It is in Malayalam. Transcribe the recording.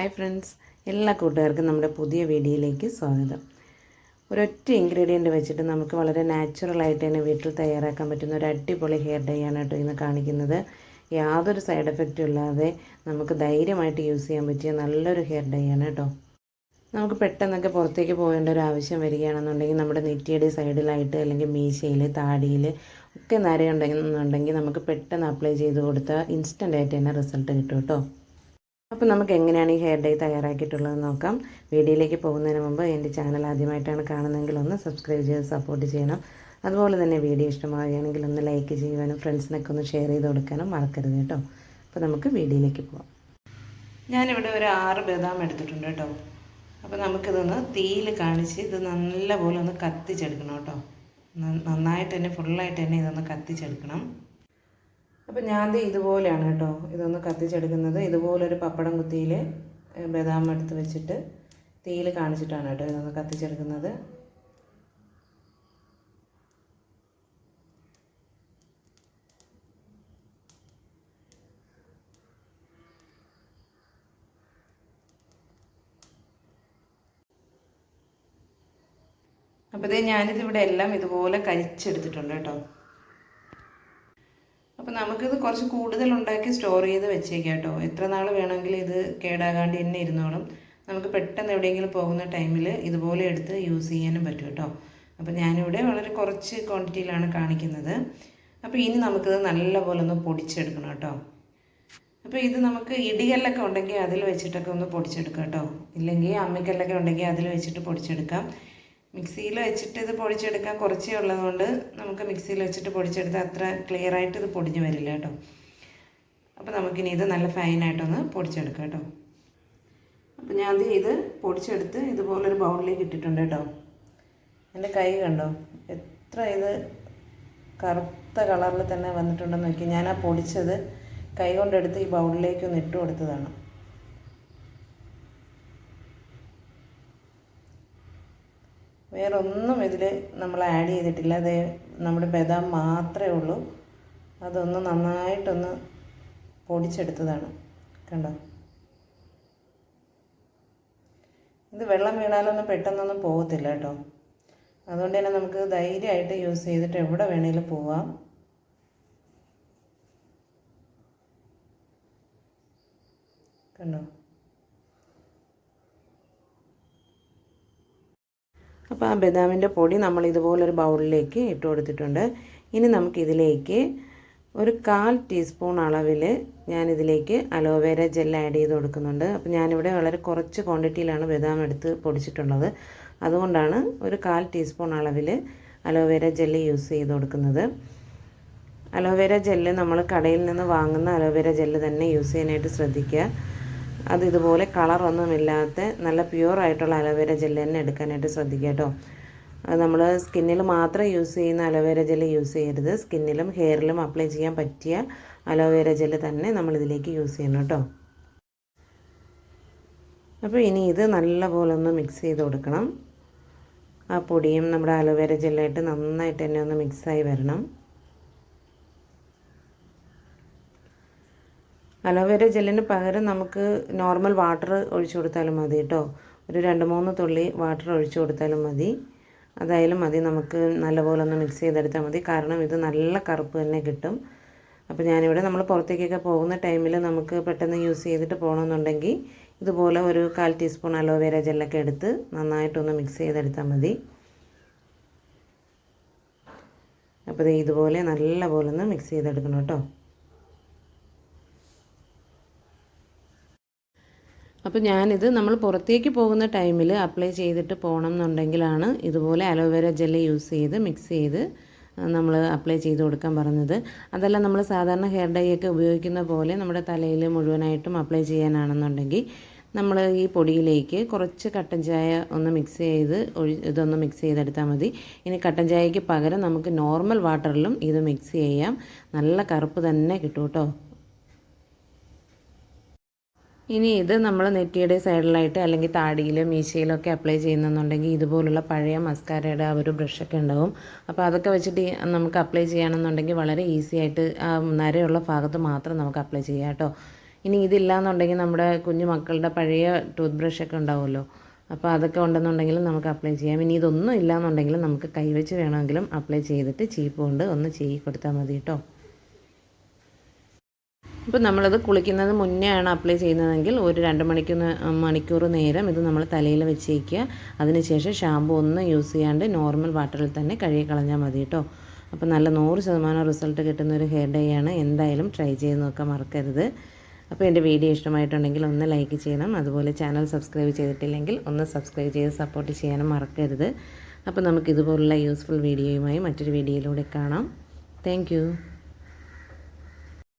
ഹായ് ഫ്രണ്ട്സ് എല്ലാ കൂട്ടുകാർക്കും നമ്മുടെ പുതിയ വീഡിയോയിലേക്ക് സ്വാഗതം. ഒരൊറ്റ ഇൻഗ്രീഡിയന്റ് വെച്ചിട്ട് നമുക്ക് വളരെ നാച്ചുറലായിട്ട് തന്നെ വീട്ടിൽ തയ്യാറാക്കാൻ പറ്റുന്ന ഒരു അടിപൊളി ഹെയർ ഡൈ ആണ് കേട്ടോ ഇന്ന് കാണിക്കുന്നത്. യാതൊരു സൈഡ് എഫക്റ്റും ഇല്ലാതെ നമുക്ക് ധൈര്യമായിട്ട് യൂസ് ചെയ്യാൻ പറ്റിയ നല്ലൊരു ഹെയർ ഡൈ ആണ് കേട്ടോ. നമുക്ക് പെട്ടെന്നൊക്കെ പുറത്തേക്ക് പോകേണ്ട ഒരു ആവശ്യം വരികയാണെന്നുണ്ടെങ്കിൽ നമ്മുടെ നെറ്റിയുടെ സൈഡിലായിട്ട് അല്ലെങ്കിൽ മീശയിൽ താടിയിൽ ഒക്കെ നരയുണ്ടെന്നുണ്ടെങ്കിൽ നമുക്ക് പെട്ടെന്ന് അപ്ലൈ ചെയ്ത് കൊടുത്താൽ ഇൻസ്റ്റന്റ് ആയിട്ട് തന്നെ റിസൾട്ട് കിട്ടും കേട്ടോ. അപ്പോൾ നമുക്ക് എങ്ങനെയാണ് ഈ ഹെയർ ഡൈ തയ്യാറാക്കിയിട്ടുള്ളത് നോക്കാം. വീഡിയോയിലേക്ക് പോകുന്നതിന് മുമ്പ് എന്റെ ചാനൽ ആദ്യമായിട്ടാണ് കാണുന്നതെങ്കിൽ ഒന്ന് സബ്സ്ക്രൈബ് ചെയ്ത് സപ്പോർട്ട് ചെയ്യണം. അതുപോലെ തന്നെ വീഡിയോ ഇഷ്ടമാവുകയാണെങ്കിൽ ഒന്ന് ലൈക്ക് ചെയ്യുവാനും ഫ്രണ്ട്സിനൊക്കെ ഒന്ന് ഷെയർ ചെയ്ത് കൊടുക്കാനും മറക്കരുത് കേട്ടോ. അപ്പോൾ നമുക്ക് വീഡിയോയിലേക്ക് പോകാം ഞാനിവിടെ ഒരു ആറ് ബദാം എടുത്തിട്ടുണ്ട് കേട്ടോ. അപ്പോൾ നമുക്കിതൊന്ന് തീയിൽ കാണിച്ച് ഇത് നല്ലപോലെ ഒന്ന് കത്തിച്ചെടുക്കണം കേട്ടോ. നന്നായിട്ട് തന്നെ ഫുള്ളായിട്ട് തന്നെ ഇതൊന്ന് കത്തിച്ചെടുക്കണം. അപ്പോൾ ഞാൻ ഇതുപോലെയാണ് കേട്ടോ. ഇതൊന്ന് കത്തിച്ചെടുക്കുന്നത്. ഇതുപോലൊരു പപ്പടം കുത്തിയിൽ ബദാം എടുത്ത് വെച്ചിട്ട് തീയിൽ കാണിച്ചിട്ടാണ് കേട്ടോ ഇതൊന്ന് കത്തിച്ചെടുക്കുന്നത്. അപ്പോൾ ഇതേ ഞാനിതിവിടെ എല്ലാം ഇതുപോലെ കരിച്ചെടുത്തിട്ടുണ്ട് കേട്ടോ. അപ്പോൾ നമുക്കിത് കുറച്ച് കൂടുതൽ ഉണ്ടാക്കി സ്റ്റോർ ചെയ്ത് വെച്ചേക്കാം കേട്ടോ. എത്ര നാൾ വേണമെങ്കിലും ഇത് കേടാകാണ്ട് തന്നെ ഇരുന്നോളും. നമുക്ക് പെട്ടെന്ന് എവിടെയെങ്കിലും പോകുന്ന ടൈമിൽ ഇതുപോലെ എടുത്ത് യൂസ് ചെയ്യാനും പറ്റും കേട്ടോ. അപ്പോൾ ഞാനിവിടെ വളരെ കുറച്ച് ക്വാണ്ടിറ്റിയിലാണ് കാണിക്കുന്നത്. അപ്പോൾ ഇനി നമുക്കിത് നല്ലപോലെ ഒന്ന് പൊടിച്ചെടുക്കണം കേട്ടോ. അപ്പോൾ ഇത് നമുക്ക് ഇടികല്ലൊക്കെ ഉണ്ടെങ്കിൽ അതിൽ വെച്ചിട്ടൊക്കെ ഒന്ന് പൊടിച്ചെടുക്കാം കേട്ടോ. ഇല്ലെങ്കിൽ അമ്മിക്കല്ലൊക്കെ ഉണ്ടെങ്കിൽ അതിൽ വെച്ചിട്ട് പൊടിച്ചെടുക്കാം. മിക്സിയിൽ വെച്ചിട്ട് ഇത് പൊടിച്ചെടുക്കാൻ കുറച്ചേ ഉള്ളതുകൊണ്ട് നമുക്ക് മിക്സിയിൽ വെച്ചിട്ട് പൊടിച്ചെടുത്താൽ അത്ര ക്ലിയർ ആയിട്ട് ഇത് പൊടിഞ്ഞു വരില്ല കേട്ടോ. അപ്പോൾ നമുക്കിനി ഇത് നല്ല ഫൈനായിട്ടൊന്ന് പൊടിച്ചെടുക്കാം കേട്ടോ. അപ്പോൾ ഞാൻ ഇത് പൊടിച്ചെടുത്ത് ഇതുപോലൊരു ബൗളിലേക്ക് ഇട്ടിട്ടുണ്ട് കേട്ടോ. എന്റെ കൈ കണ്ടോ? എത്ര ഇത് കറുത്ത കളറിൽ തന്നെ വന്നിട്ടുണ്ടെന്ന് നോക്കി. ഞാൻ ആ പൊടിച്ചത് കൈ കൊണ്ടെടുത്ത് ഈ ബൗളിലേക്ക് ഒന്ന് ഇട്ട് കൊടുത്തതാണ് വേറെ ഒന്നും ഇതിൽ നമ്മൾ ആഡ് ചെയ്തിട്ടില്ല. അതേ നമ്മുടെ ബദാം മാത്രമേ ഉള്ളൂ. അതൊന്ന് നന്നായിട്ടൊന്ന് പൊടിച്ചെടുത്തതാണ്. കണ്ടോ? ഇത് വെള്ളം വീണാലൊന്നും പെട്ടെന്നൊന്നും പോകത്തില്ല കേട്ടോ. അതുകൊണ്ട് തന്നെ നമുക്ക് ധൈര്യമായിട്ട് യൂസ് ചെയ്തിട്ട് എവിടെ വേണേലും പോവാം. കണ്ടോ? അപ്പോൾ ആ ബദാമിന്റെ പൊടി നമ്മൾ ഇതുപോലൊരു ബൗളിലേക്ക് ഇട്ട് കൊടുത്തിട്ടുണ്ട്. ഇനി നമുക്കിതിലേക്ക് ഒരു കാൽ ടീസ്പൂൺ അളവിൽ ഞാനിതിലേക്ക് അലോവേര ജെൽ ആഡ് ചെയ്ത് കൊടുക്കുന്നുണ്ട്. അപ്പോൾ ഞാനിവിടെ വളരെ കുറച്ച് ക്വാണ്ടിറ്റിയിലാണ് ബദാം എടുത്ത് പൊടിച്ചിട്ടുള്ളത്. അതുകൊണ്ടാണ് ഒരു കാൽ ടീസ്പൂൺ അളവിൽ അലോവേര ജെല്ല് യൂസ് ചെയ്ത് കൊടുക്കുന്നത്. അലോവേര ജെല്ല് നമ്മൾ കടയിൽ നിന്ന് വാങ്ങുന്ന അലോവേര ജെല്ല് തന്നെ യൂസ് ചെയ്യാനായിട്ട് ശ്രദ്ധിക്കുക. അത് ഇതുപോലെ കളറൊന്നുമില്ലാത്ത നല്ല പ്യുവർ ആയിട്ടുള്ള അലോവേര ജെല്ല് തന്നെ എടുക്കാനായിട്ട് ശ്രദ്ധിക്കുക കേട്ടോ. നമ്മൾ സ്കിന്നിൽ മാത്രം യൂസ് ചെയ്യുന്ന അലോവേര ജെല്ല് യൂസ് ചെയ്യരുത്. സ്കിന്നിലും ഹെയറിലും അപ്ലൈ ചെയ്യാൻ പറ്റിയ അലോവേര ജെല്ല് തന്നെ നമ്മൾ ഇതിലേക്ക് യൂസ് ചെയ്യണം കേട്ടോ. അപ്പോൾ ഇനി ഇത് നല്ലപോലെ ഒന്ന് മിക്സ് ചെയ്ത് കൊടുക്കണം. ആ പൊടിയും നമ്മുടെ അലോവേര ജെല്ലായിട്ട് നന്നായിട്ട് തന്നെ ഒന്ന് മിക്സായി വരണം. അലോവേര ജെല്ലിന് പകരം നമുക്ക് നോർമൽ വാട്ടർ ഒഴിച്ചു കൊടുത്താലും മതി കേട്ടോ ഒരു രണ്ട് മൂന്ന് തുള്ളി വാട്ടർ ഒഴിച്ചു കൊടുത്താലും മതി. അതായാലും മതി. നമുക്ക് നല്ലപോലെ ഒന്ന് മിക്സ് ചെയ്തെടുത്താൽ മതി. കാരണം ഇത് നല്ല കറുപ്പ് തന്നെ കിട്ടും. അപ്പോൾ ഞാനിവിടെ നമ്മൾ പുറത്തേക്കൊക്കെ പോകുന്ന ടൈമിൽ നമുക്ക് പെട്ടെന്ന് യൂസ് ചെയ്തിട്ട് പോകണമെന്നുണ്ടെങ്കിൽ ഇതുപോലെ ഒരു കാൽ ടീസ്പൂൺ അലോവേര ജെല്ലൊക്കെ എടുത്ത് നന്നായിട്ടൊന്ന് മിക്സ് ചെയ്തെടുത്താൽ മതി. അപ്പോൾ ഇതുപോലെ നല്ലപോലെ ഒന്ന് മിക്സ് ചെയ്തെടുക്കണം കേട്ടോ അപ്പോൾ ഞാനിത് നമ്മൾ പുറത്തേക്ക് പോകുന്ന ടൈമിൽ അപ്ലൈ ചെയ്തിട്ട് പോകണം എന്നുണ്ടെങ്കിലാണ് ഇതുപോലെ അലോവേര ജെല്ല് യൂസ് ചെയ്ത് മിക്സ് ചെയ്ത് നമ്മൾ അപ്ലൈ ചെയ്ത് കൊടുക്കാൻ പറഞ്ഞത്. അതല്ല നമ്മൾ സാധാരണ ഹെയർ ഡൈ ഒക്കെ ഉപയോഗിക്കുന്ന പോലെ നമ്മുടെ തലയിൽ മുഴുവനായിട്ടും അപ്ലൈ ചെയ്യാനാണെന്നുണ്ടെങ്കിൽ നമ്മൾ ഈ പൊടിയിലേക്ക് കുറച്ച് കട്ടൻ ചായ ഒന്ന് മിക്സ് ചെയ്ത് ഒഴി ഇതൊന്ന് മിക്സ് ചെയ്തെടുത്താൽ മതി. ഇനി കട്ടൻ ചായയ്ക്ക് പകരം നമുക്ക് നോർമൽ വാട്ടറിലും ഇത് മിക്സ് ചെയ്യാം. നല്ല കറുപ്പ് തന്നെ കിട്ടും കേട്ടോ ഇനി ഇത് നമ്മൾ നെറ്റിയുടെ സൈഡിലായിട്ട് അല്ലെങ്കിൽ താടിയിലും മീശയിലൊക്കെ അപ്ലൈ ചെയ്യുന്നെന്നുണ്ടെങ്കിൽ ഇതുപോലുള്ള പഴയ മസ്കാരയുടെ ആ ഒരു ബ്രഷൊക്കെ ഉണ്ടാവും. അപ്പോൾ അതൊക്കെ വെച്ചിട്ട് നമുക്ക് അപ്ലൈ ചെയ്യണമെന്നുണ്ടെങ്കിൽ വളരെ ഈസി ആയിട്ട് നരയുള്ള ഭാഗത്ത് മാത്രം നമുക്ക് അപ്ലൈ ചെയ്യാം കേട്ടോ. ഇനി ഇതില്ല എന്നുണ്ടെങ്കിൽ നമ്മുടെ കുഞ്ഞു മക്കളുടെ പഴയ ടൂത്ത് ബ്രഷൊക്കെ ഉണ്ടാവുമല്ലോ. അപ്പോൾ അതൊക്കെ ഉണ്ടെന്നുണ്ടെങ്കിൽ നമുക്ക് അപ്ലൈ ചെയ്യാം. ഇനി ഇതൊന്നും ഇല്ല എന്നുണ്ടെങ്കിലും നമുക്ക് കൈവച്ച് വേണമെങ്കിലും അപ്ലൈ ചെയ്തിട്ട് ചീപ്പ് കൊണ്ട് ഒന്ന് ചെയ്യി കൊടുത്താൽ മതി കേട്ടോ. ഇപ്പോൾ നമ്മളത് കുളിക്കുന്നത് മുന്നേ ആണ് അപ്ലൈ ചെയ്യുന്നതെങ്കിൽ ഒരു രണ്ട് മണിക്കൂർ മണിക്കൂർ നേരം ഇത് നമ്മൾ തലയിൽ വെച്ചേക്കുക. അതിനുശേഷം ഷാമ്പു ഒന്നും യൂസ് ചെയ്യാണ്ട് നോർമൽ വാട്ടറിൽ തന്നെ കഴുകി കളഞ്ഞാൽ മതി കേട്ടോ അപ്പോൾ നല്ല നൂറ് ശതമാനം റിസൾട്ട് കിട്ടുന്ന ഒരു ഹെയർ ഡേ ആണ്. എന്തായാലും ട്രൈ ചെയ്ത് നോക്കാൻ മറക്കരുത്. അപ്പോൾ എന്റെ വീഡിയോ ഇഷ്ടമായിട്ടുണ്ടെങ്കിൽ ഒന്ന് ലൈക്ക് ചെയ്യണം. അതുപോലെ ചാനൽ സബ്സ്ക്രൈബ് ചെയ്തിട്ടില്ലെങ്കിൽ ഒന്ന് സബ്സ്ക്രൈബ് ചെയ്ത് സപ്പോർട്ട് ചെയ്യാനും മറക്കരുത്. അപ്പോൾ നമുക്ക് ഇതുപോലുള്ള യൂസ്ഫുൾ വീഡിയോയുമായി മറ്റൊരു വീഡിയോയിലൂടെ കാണാം. താങ്ക്